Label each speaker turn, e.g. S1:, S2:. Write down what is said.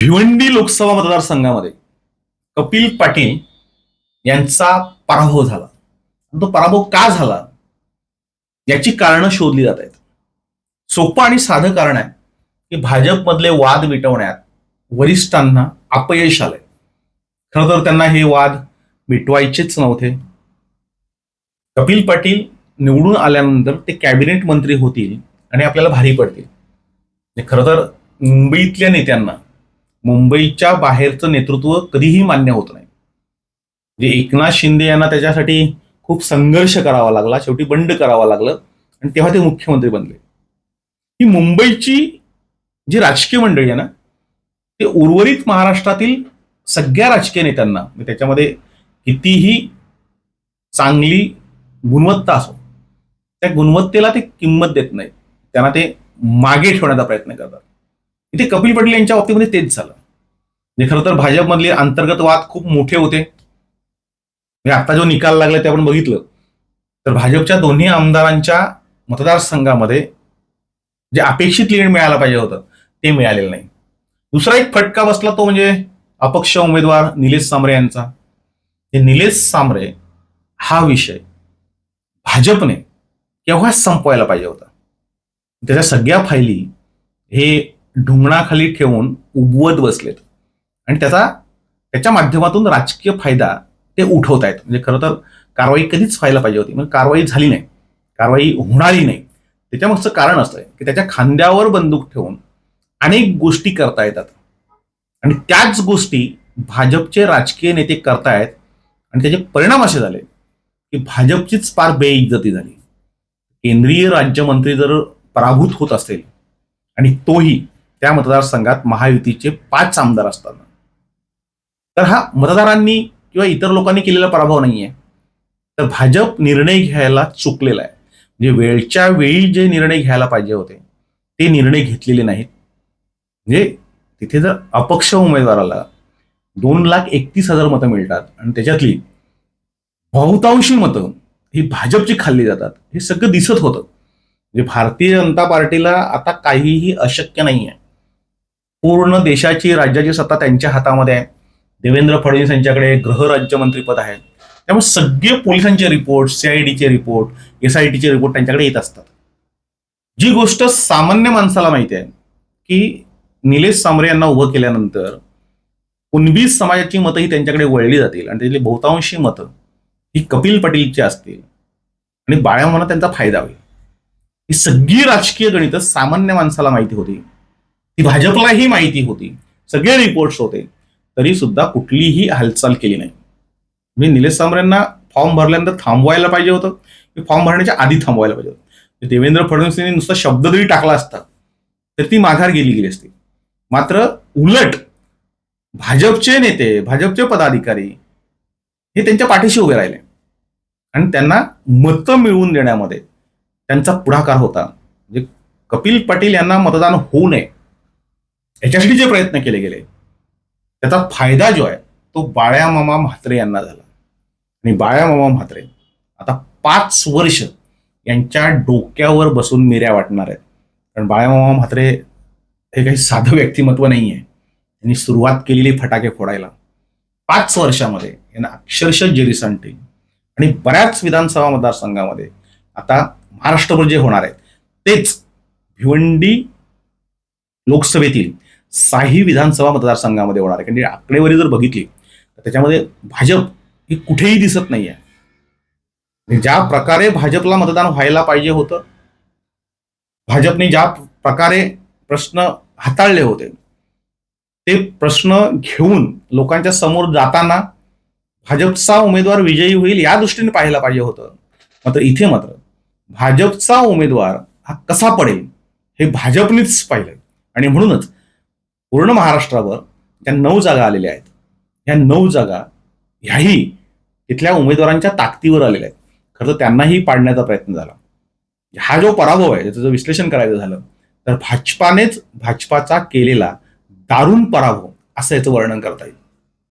S1: भिवंडी लोकसभा मतदारसंघामध्ये कपिल पाटील यांचा पराभव झाला. तो पराभव का झाला? याची कारणं शोधली जात आहेत. सोपं आणि साधं कारण आहे की भाजपमधले वाद मिटवण्यात वरिष्ठांना अपयश आलंय. खरं तर त्यांना हे वाद मिटवायचेच नव्हते. कपिल पाटील निवडून आल्यानंतर ते कॅबिनेट मंत्री होतील आणि आपल्याला भारी पडतील. खरं तर मुंबईतल्या नेत्यांना मुंबईच्या बाहेरचं नेतृत्व कधीही मान्य होत नाही. म्हणजे एकनाथ शिंदे यांना त्याच्यासाठी खूप संघर्ष करावा लागला शेवटी बंड करावा लागलं आणि तेव्हा ते मुख्यमंत्री बनले. ही मुंबईची जी राजकीय मंडळी आहे ना ते उर्वरित महाराष्ट्रातील सगळ्या राजकीय नेत्यांना म्हणजे त्याच्यामध्ये कितीही चांगली गुणवत्ता असो त्या गुणवत्तेला ते किंमत देत नाही त्यांना ते मागे ठेवण्याचा प्रयत्न करतात. इथे कपिल पटेल यांच्या बाबतीमध्ये तेच झालं. म्हणजे खरं तर भाजपमधले अंतर्गत वाद खूप मोठे होते. म्हणजे आता जो निकाल लागला ते आपण बघितलं. तर भाजपच्या दोन्ही आमदारांच्या मतदारसंघामध्ये जे अपेक्षित लीड मिळायला पाहिजे होतं ते मिळालेलं नाही. दुसरा एक फटका बसला तो म्हणजे अपक्ष उमेदवार निलेश सांबरे यांचा. हे निलेश सांबरे हा विषय भाजपने केव्हाच संपवायला पाहिजे होता? त्याच्या सगळ्या फायली हे ढुंगणाखाली ठेवून उबवत बसलेत. आणि त्याचा त्याच्या माध्यमातून राजकीय फायदा ते उठवत आहेत. म्हणजे खरं तर कारवाई कधीच व्हायला पाहिजे होती. म्हणजे कारवाई झाली नाही. कारवाई होणारी नाही. त्याच्यामागचं कारण असं आहे की त्याच्या खांद्यावर बंदूक ठेवून अनेक गोष्टी करता येतात. आणि त्याच गोष्टी भाजपचे राजकीय नेते करतायत आणि त्याचे परिणाम असे झाले की भाजपचीच फार बेइज्जती झाली. केंद्रीय राज्यमंत्री जर पराभूत होत असेल आणि तोही त्या मतदारसंघात महायुतीचे पाच आमदार असताना तर हा मतदारांनी किंवा इतर लोकांनी केलेला पराभव नाही आहे तर भाजप निर्णय घ्यायला चुकलेला आहे. म्हणजे वेळच्या वेळी जे निर्णय घ्यायला पाहिजे होते ते निर्णय घेतलेले नाहीत. म्हणजे तिथे जर अपक्ष उमेदवाराला दोन लाख एकतीस हजार मतं मिळतात आणि त्याच्यातली बहुतांशी मतं ही भाजपची खाल्ली जातात हे सगळं दिसत होतं. म्हणजे भारतीय जनता पार्टीला आता काहीही अशक्य नाही आहे पूर्ण देशाची राज्याची सत्ता त्यांच्या हातामध्ये आहे. देवेंद्र फडणवीस यांच्याकडे गृहराज्यमंत्रीपद आहे. त्यामुळे सगळे पोलिसांचे रिपोर्ट सीआयडीचे रिपोर्ट एस आय टीचे रिपोर्ट त्यांच्याकडे येत असतात. जी गोष्ट सामान्य माणसाला माहिती आहे की निलेश सांबरे यांना उभं केल्यानंतर कुणबी समाजाची मतं ही त्यांच्याकडे वळली जातील आणि त्यातली बहुतांशी मतं ही कपिल पाटीलची असतील आणि बाळ्यामाना त्यांचा फायदा होईल. ही सगळी राजकीय गणितं सामान्य माणसाला माहिती होती. ती भाजपलाही माहिती होती. सगळे रिपोर्ट्स होते. तरी सुद्धा कुठलीही हालचाल केली नाही. मी निलेश सांबरेंना फॉर्म भरल्यानंतर थांबवायला पाहिजे होतं. की फॉर्म भरण्याच्या आधी थांबवायला पाहिजे होतं. देवेंद्र फडणवीस यांनी नुसता शब्द जरी टाकला असता तर ती माघार गेली गेली असती. मात्र उलट भाजपचे नेते भाजपचे पदाधिकारी हे त्यांच्या पाठीशी उभे राहिले. आणि त्यांना मतं मिळवून देण्यामध्ये त्यांचा पुढाकार होता. म्हणजे कपिल पाटील यांना मतदान होऊ नये. याच्यासाठी जे प्रयत्न केले गेले त्याचा फायदा जो आहे तो बाळ्या मामा म्हात्रे यांना झाला. आणि बाळ्या मामा म्हात्रे आता पाच वर्ष यांच्या डोक्यावर बसून मिऱ्या वाटणार आहेत. कारण बाळ्यामामा म्हात्रे हे काही साधं व्यक्तिमत्व नाही आहे त्यांनी सुरुवात केलेली फटाके फोडायला. पाच वर्षामध्ये यांना अक्षरशः जेरीसांटी आणि बऱ्याच विधानसभा मतदारसंघामध्ये आता महाराष्ट्रभर जे होणार आहेत तेच भिवंडी लोकसभेतील साही विधानसभा मतदारसंघामध्ये होणार आहे. कारण आकडेवारी जर बघितली तर त्याच्यामध्ये भाजप ही कुठेही दिसत नाही आहे ज्या प्रकारे भाजपला मतदान व्हायला पाहिजे होतं भाजपने ज्या प्रकारे प्रश्न हाताळले होते ते प्रश्न घेऊन लोकांच्या समोर जाताना भाजपचा उमेदवार विजयी होईल या दृष्टीने पाहायला पाहिजे होतं. मात्र इथे मात्र भाजपचा उमेदवार हा कसा पडेल हे भाजपनेच पाहिलं आणि म्हणूनच पूर्ण महाराष्ट्रावर ज्या नऊ जागा आलेल्या आहेत. ह्या नऊ जागा ह्याही तिथल्या उमेदवारांच्या ताकदीवर आलेल्या आहेत. खरं तर त्यांनाही पाडण्याचा प्रयत्न झाला. हा जो पराभव आहे त्याचं जर विश्लेषण करायचं झालं तर भाजपानेच भाजपाचा केलेला दारुण पराभव असं याचं वर्णन करता येईल.